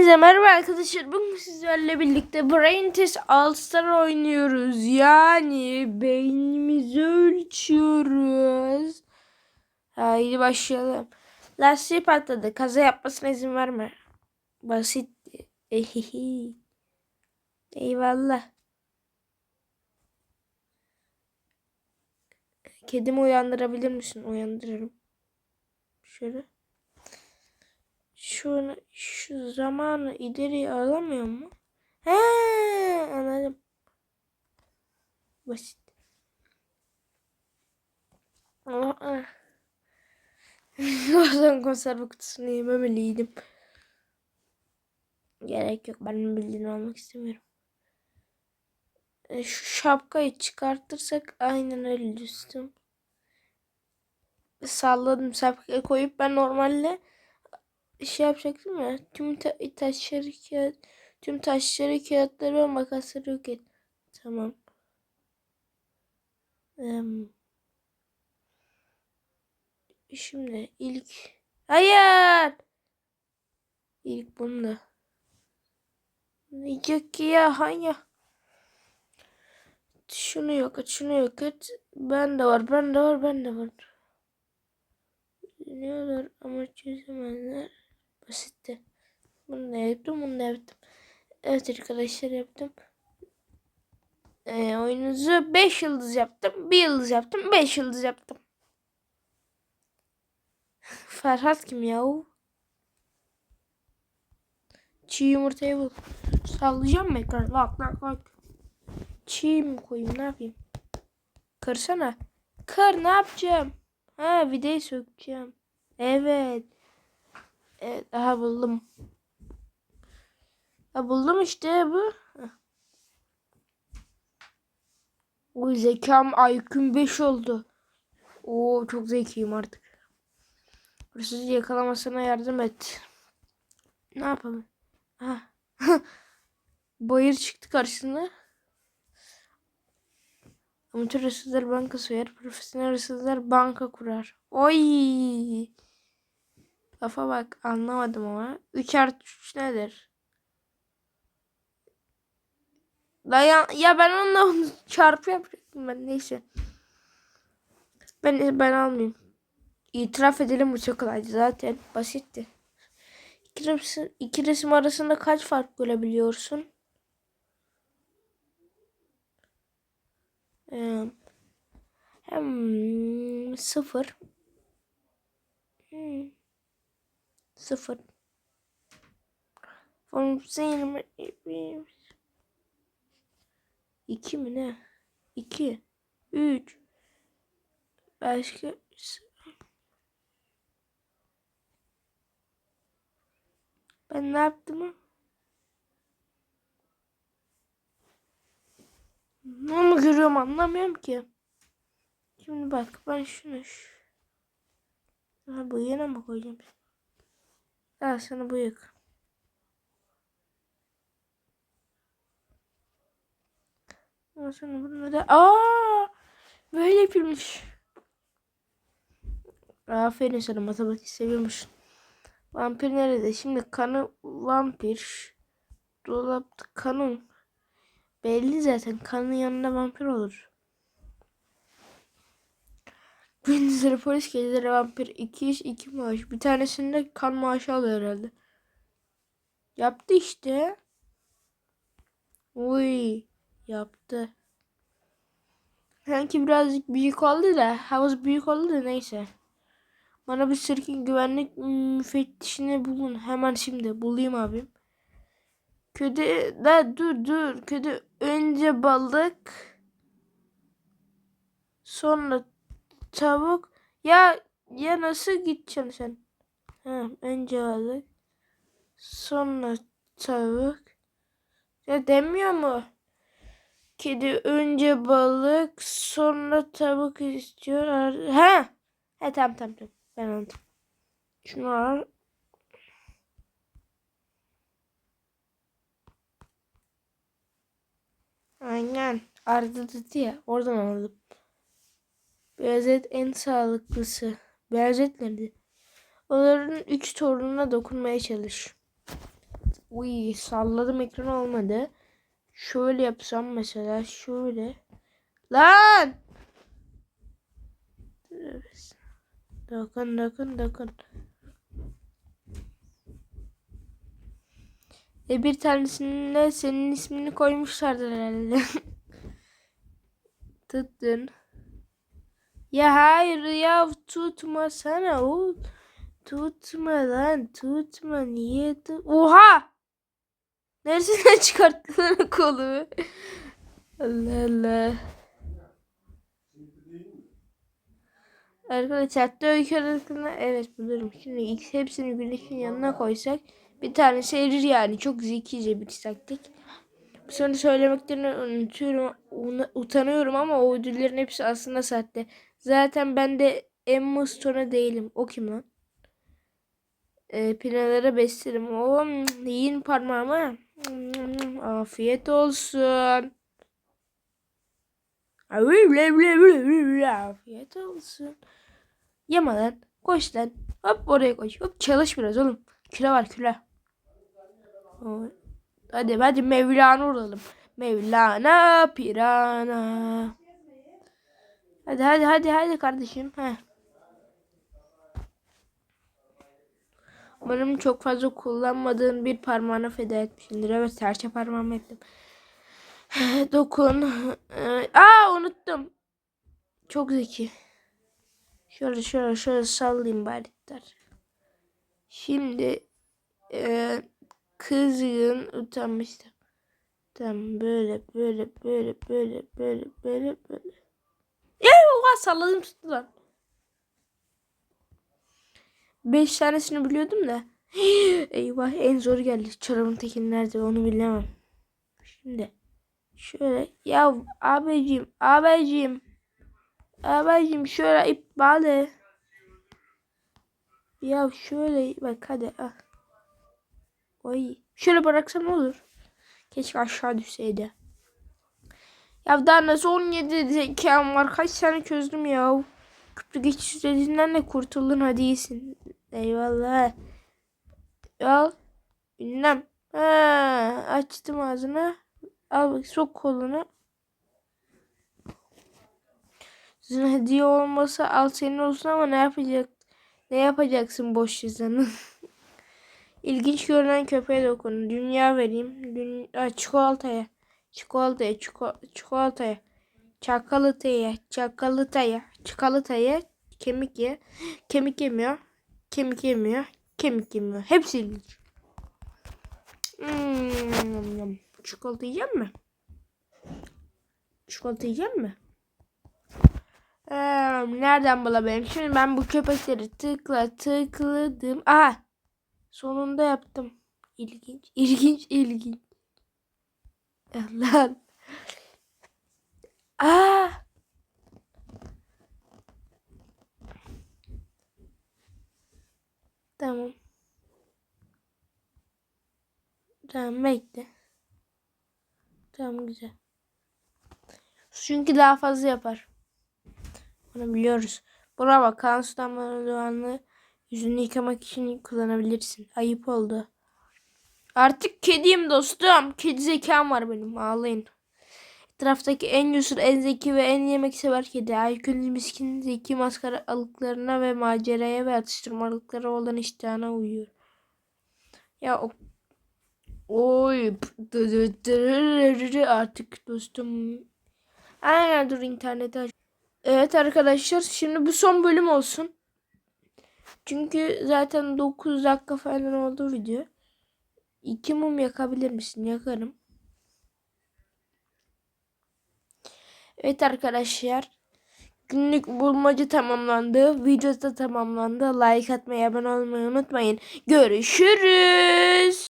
Hepinize merhaba arkadaşlar. Bugün sizlerle birlikte Brain Test All Star oynuyoruz. Yani beynimizi ölçüyoruz. Haydi başlayalım. Lastiği patladı. Kaza yapmasına izin verme. Basit. Ehihi. Eyvallah. Kedimi uyandırabilir misin? Uyandırırım. Şöyle. Şunu, şu zamanı ileriye alamıyor mu? He, anladım. Basit. O zaman konserve kutusunu yememeliydim. Gerek yok. Ben bildiğini almak istemiyorum. E, Şu şapkayı çıkartırsak aynen öyle düştüm. Salladım şapkayı koyup ben normalde şey yapacaktım ya. Tüm ta taşları kağıt, tüm taşları kağıtları ve makasları yok et. Tamam. Em, şimdi ilk hayır. İlk bunu da. Yok ki ya hayır. Şunu yok et, şunu yok et. Ben de var, ben de var, ben de var. Biliyorlar ama çözemezler. Bunu yaptım, bunu da yaptım. Evet arkadaşlar yaptım. Ee, oyununuzu 5 yıldız yaptım. 1 yıldız yaptım. 5 yıldız yaptım. Ferhat kim yahu? Çiğ yumurtayı bul. Sallayacağım mı ekran? Bak bak bak. Çiğ mi koyayım ne yapayım? Kırsana. Kır ne yapacağım? Ha videoyu sökeceğim. Evet. Evet daha buldum. Ha buldum işte bu. Oy zekam IQ'm 5 oldu. Oo çok zekiyim artık. Hırsızı yakalamasına yardım et. Ne yapalım? Ha. Bayır çıktı karşısına. Amatör hırsızlar banka soyar. Profesyonel hırsızlar banka kurar. Oy. Lafa bak anlamadım ama. 3 artı 3 nedir? La ya, ben onunla onu çarpı yapacaktım ben neyse. Ben ben almayayım. İtiraf edelim bu çok kolaydı zaten. Basitti. İki resim, iki resim arasında kaç fark görebiliyorsun? Ee, hem sıfır. Hmm. Sıfır. Fonksiyonu İki mi ne? İki. Üç. Başka Ben ne yaptım? Ne mı görüyorum anlamıyorum ki. Şimdi bak ben şunu şu. Ha, bu yine mi koyacağım? Al sana bıyık. Al sana bunları. Aa! Böyle yapılmış. Aferin sana matematik seviyormuş. Vampir nerede? Şimdi kanı vampir. Dolapta kanın. Belli zaten kanın yanında vampir olur. Gündüzleri polis geceleri vampir. iki iş iki maaş. Bir tanesinde kan maaşı alıyor herhalde. Yaptı işte. Uy yaptı. Sanki birazcık büyük oldu da havuz büyük oldu da neyse. Bana bir sirkin güvenlik müfettişini bulun. Hemen şimdi bulayım abim. Kötü da dur dur. Kötü önce balık. Sonra tavuk. Ya ya nasıl gideceksin sen? Ha, önce balık. Sonra tavuk. Ya demiyor mu? Kedi önce balık sonra tavuk istiyor. Ha? He tamam tamam tamam. Ben anladım. Şunu. Aynen. Arda dedi ya. Oradan aldım. Beyaz et en sağlıklısı. Beyaz et nerede? Onların üç torununa dokunmaya çalış. Uy salladım ekran olmadı. Şöyle yapsam mesela şöyle. Lan! Dokun dokun dokun. E bir tanesine senin ismini koymuşlardır herhalde. Tuttun. Ya hayır ya tutma sana o. Tutma lan tutma niye tut Oha! Neresinden çıkarttın lan kolu? Allah Allah. Arkadaşlar hatta öykü arasında evet bulurum. Şimdi X hepsini güneşin yanına koysak bir tanesi erir yani. Çok zekice bir taktik. Sonra söylemekten unutuyorum, utanıyorum ama o ödüllerin hepsi aslında sahte. Zaten ben de Emma Stone'a değilim. O kim lan? Ee, pinalara beslerim. O mm, yiyin parmağıma. Mm, Afiyet olsun. Afiyet olsun. Yeme lan. Koş lan. Hop oraya koş. Hop çalış biraz oğlum. Kilo var. Oy. Hadi hadi Mevlana olalım. Mevlana pirana. Hadi hadi hadi hadi kardeşim. Heh. Umarım çok fazla kullanmadığın bir parmağına feda etmişsindir. Evet serçe parmağımı ettim. Dokun. Ee, Aa unuttum. Çok zeki. Şöyle şöyle şöyle sallayayım bari. Şimdi e, kızgın utanmıştım. Tamam böyle böyle böyle böyle böyle böyle böyle. Oha salladım tuttu lan. Beş tanesini biliyordum da. Eyvah en zor geldi. Çorabın tekini nerede onu bilemem. Şimdi şöyle ya abicim abicim abicim şöyle ip bağlı. Ya şöyle bak hadi ah. Oy. Şöyle bıraksam olur? Keşke aşağı düşseydi. Ya daha nasıl 17 zekam var. Kaç tane çözdüm ya. Köprü geçiş sürecinden de kurtuldun hadi iyisin. Eyvallah. Al. Bilmem. Ha, açtım ağzını. Al bak sok kolunu. Sizin hediye olmasa al senin olsun ama ne yapacak? Ne yapacaksın boş yüzden? İlginç görünen köpeğe dokun. Dünya vereyim. Dün Aa, çikolataya. Çikolataya. Çiko çikolataya. Çakalıtaya. Çakalıtaya. Çikolataya. Kemik ye. Kemik yemiyor. Kemik yemiyor. Kemik yemiyor. Hepsi ilginç. Hmm. Çikolata yiyecek mi? Çikolata yiyecek mi? Ee, nereden bulabilirim? Şimdi ben bu köpekleri tıkla tıkladım. Aha. Sonunda yaptım. İlginç, ilginç, ilginç. Allah. Aa. Tamam. Tamam bekle. Tamam güzel. Çünkü daha fazla yapar. Bunu biliyoruz. Buna bak kan sulanmaları doğanlığı yüzünü yıkamak için kullanabilirsin. Ayıp oldu. Artık kediyim dostum. Kedi zekam var benim. Ağlayın. Etraftaki en cesur, en zeki ve en yemek sever kedi. IQ'lu miskin zeki maskara alıklarına ve maceraya ve atıştırmalıklara olan iştahına uyuyor. Ya o Oy artık dostum. Aynen dur internete aç. Evet arkadaşlar şimdi bu son bölüm olsun. Çünkü zaten 9 dakika falan oldu video. İki mum yakabilir misin? Yakarım. Evet arkadaşlar. Günlük bulmaca tamamlandı. Video da tamamlandı. Like atmayı, abone olmayı unutmayın. Görüşürüz.